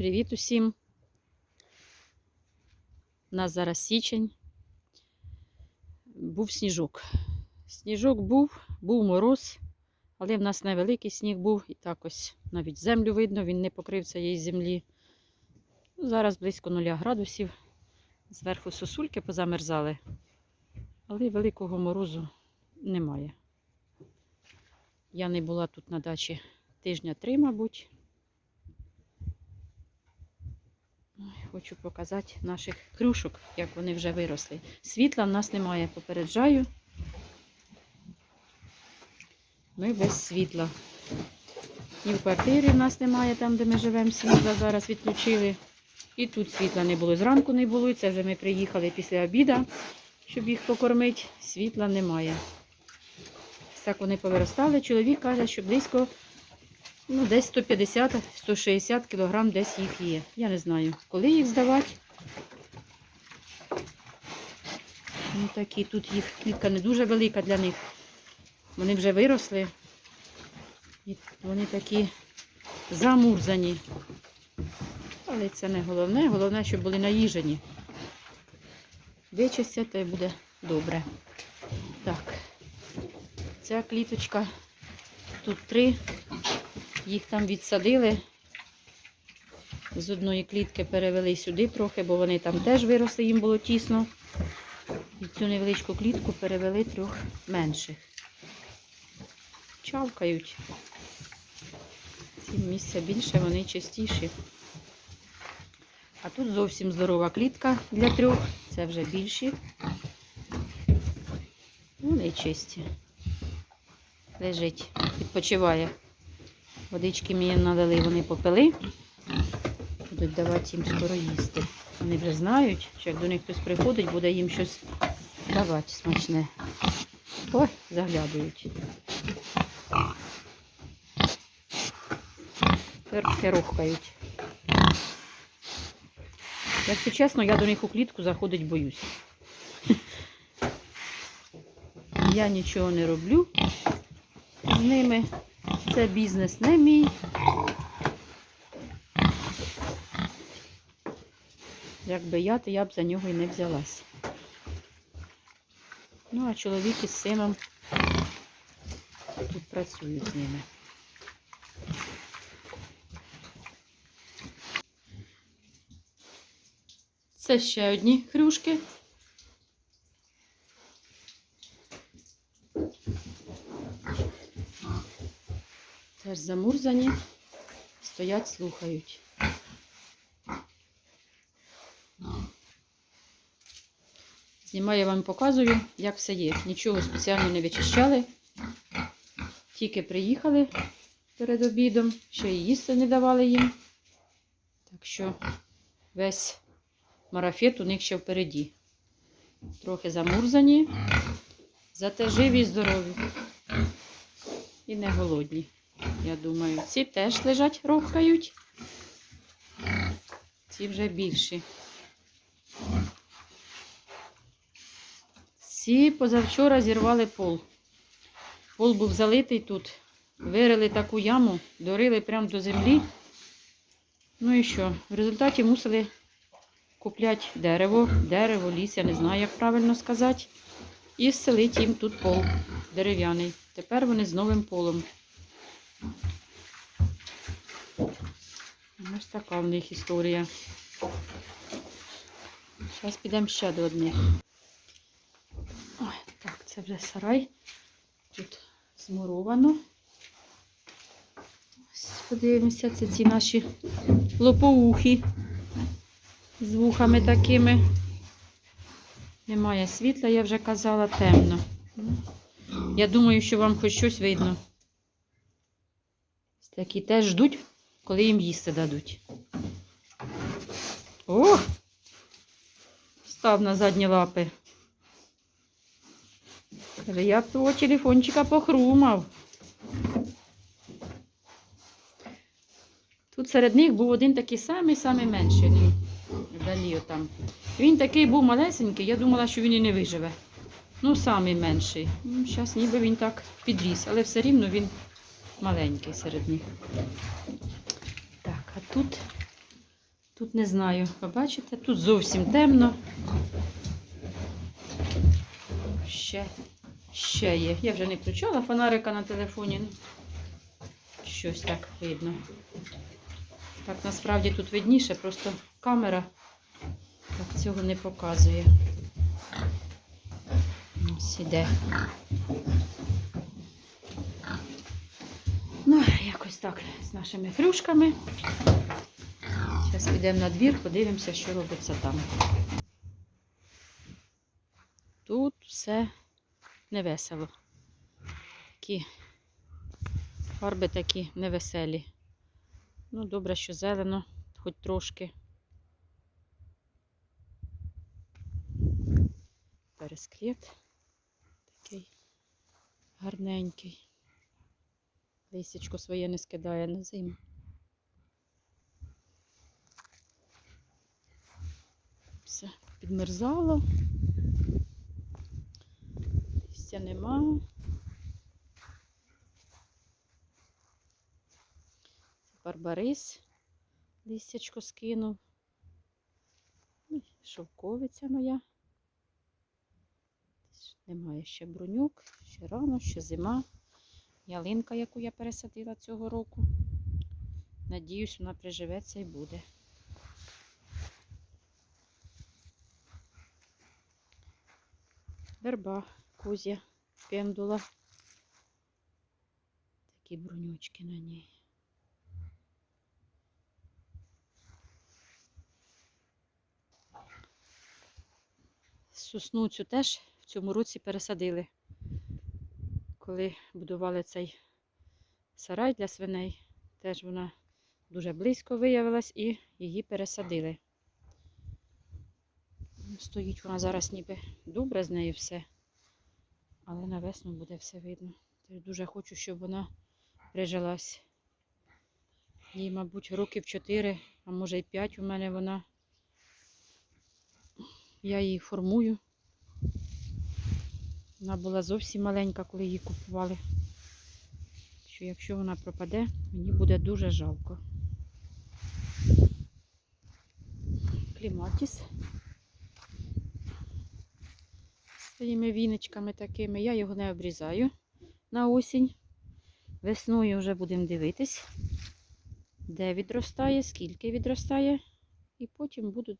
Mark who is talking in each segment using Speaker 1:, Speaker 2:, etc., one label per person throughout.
Speaker 1: Привіт усім. У нас зараз січень. Був сніжок. Сніжок був, був мороз, але в нас невеликий сніг був. І так ось навіть землю видно, він не покрив цієї землі. Ну, Зараз близько 0 градусів. Зверху сосульки позамерзали, але великого морозу немає. Я не була тут на дачі тижня три, мабуть. Ой, Хочу показати наших крюшок, як вони вже виросли. Світла в нас немає, попереджаю. Ми без світла. І в квартирі в нас немає, там, де ми живемо, світла зараз відключили. І тут світла не було. Зранку не було, і це вже ми приїхали після обіду, щоб їх покормити. Світла немає. Так вони повиростали. Чоловік каже, що близько Ну, десь 150-160 кілограм десь їх є. Я не знаю, коли їх здавати. Ну, такі, тут їх клітка не дуже велика для них. Вони вже виросли. І вони такі замурзані. Але це не головне. Головне, щоб були наїжені. Вичистять, то буде добре. Так. Ця кліточка. Тут три. Їх там відсадили. З одної клітки перевели сюди трохи, бо вони там теж виросли, їм було тісно. І цю невеличку клітку перевели трьох менших. Чавкають. Цим місця більше, вони частіші. А тут зовсім здорова клітка для трьох. Це вже більші. Вони чисті. Лежить, відпочиває. Водички мені налили, вони попили. Будуть давати їм скоро їсти. Вони вже знають, що як до них хтось приходить, буде їм щось давати смачне. Ой, заглядають. Перки рухають. Якщо чесно, я до них у клітку заходить боюсь. Я нічого не роблю з ними. Це бізнес не мій. Якби я, то я б за нього і не взялась. Ну, а чоловік із сином тут працюють з ними. Це ще одні хрюшки. Теж замурзані, стоять, слухають. Знімаю вам показую, як все є. Нічого спеціально не вичищали. Тільки приїхали перед обідом, ще й їсти не давали їм. Так що весь марафет у них ще впереді. Трохи замурзані, зате живі і здорові. І не голодні. Я думаю, ці теж лежать, рухають. Ці вже більші. Ці позавчора зірвали пол. Пол був залитий тут. Вирили таку яму, дорили прямо до землі. Ну і що? В результаті мусили купляти дерево, дерево, ліс, я не знаю, як правильно сказати. І зселити їм тут пол дерев'яний. Тепер вони з новим полом. Ось така в них історія. Зараз підемо ще до одних. Ой, так, це вже сарай. Тут змуровано. Ось, подивимося, це ці наші лопоухи з вухами такими. Немає світла, я вже казала, темно. Я думаю, що вам хоч щось видно. Такі теж ждуть, коли їм їсти дадуть. О! Став на задні лапи. Каже, я б того телефончика похрумав. Тут серед них був один такий самий-самий менший. Він вдалі отам. Він такий був малесенький, я думала, що він і не виживе. Ну, самий менший. Зараз ніби він так підріс, але все рівно він маленький серед них. Так, а тут Тут не знаю, побачите, тут зовсім темно. Ще, ще є. Я вже не включала фонарика на телефоні. Щось так видно. Так, насправді тут видніше, просто камера так цього не показує. Ось іде. Ну, якось так з нашими фрюшками. Зараз підемо на двір, подивимося, що робиться там. Тут все невесело. Такі фарби такі невеселі. Ну, добре, що зелено, хоч трошки. Перескріт такий гарненький. Лисячко своє не скидає на зиму. Все підмерзало. Листя нема. Барбарис листячко скинув. Ну, Шовковиця моя. Немає ще брунюк, ще рано, ще зима. Ялинка, яку я пересадила цього року. Надіюсь, вона приживеться і буде. Верба, кузя, пендула. Такі брунючки на ній. Сосну цю теж в цьому році пересадили. Коли будували цей сарай для свиней, теж вона дуже близько виявилась і її пересадили. Стоїть вона зараз ніби добре з нею все, але на весну буде все видно. Дуже хочу, щоб вона прижилась. Їй, мабуть, років 4, а може й 5 у мене вона. Я її формую. Вона була зовсім маленька, коли її купували. Що якщо вона пропаде, мені буде дуже жалко. Кліматіс своїми віночками такими. Я його не обрізаю на осінь. Весною вже будемо дивитись, де відростає, скільки відростає. І потім буду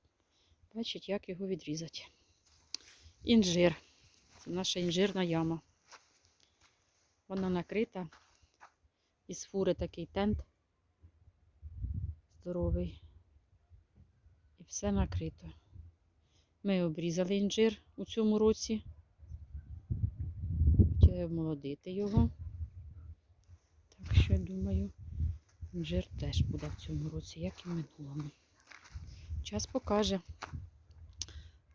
Speaker 1: бачити, як його відрізати. Інжир. Це наша інжирна яма. Вона накрита. Із фури такий тент здоровий. І все накрито. Ми обрізали інжир у цьому році. Хотіли обмолодити його. Так що, думаю, інжир теж буде в цьому році, як і в минулому. Час покаже,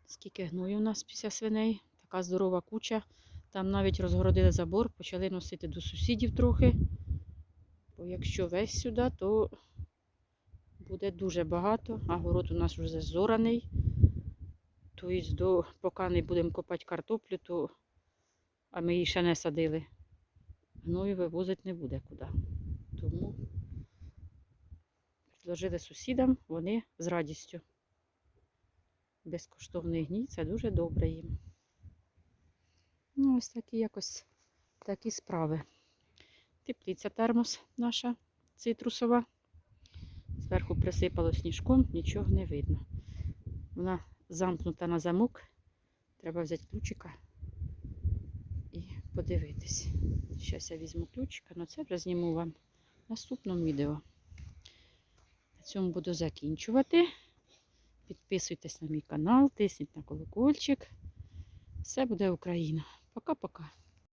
Speaker 1: скільки гною у нас після свиней. Така здорова куча. Там навіть розгородили забор, почали носити до сусідів трохи. Бо якщо весь сюди, то буде дуже багато. А город у нас вже зораний. Тобто, поки не будемо копати картоплю, то а ми її ще не садили. Гною вивозити не буде куди. Тому предложили сусідам, вони з радістю. Безкоштовний гній, це дуже добре їм. Ну, ось такі якось такі справи. Теплиця термос наша цитрусова. Зверху присипало сніжком, нічого не видно. Вона замкнута на замок. Треба взяти ключика і подивитись. Зараз я візьму ключика, але це вже зніму вам в наступному відео. На цьому буду закінчувати. Підписуйтесь на мій канал, тисніть на колокольчик. Все буде Україна. Пока-пока.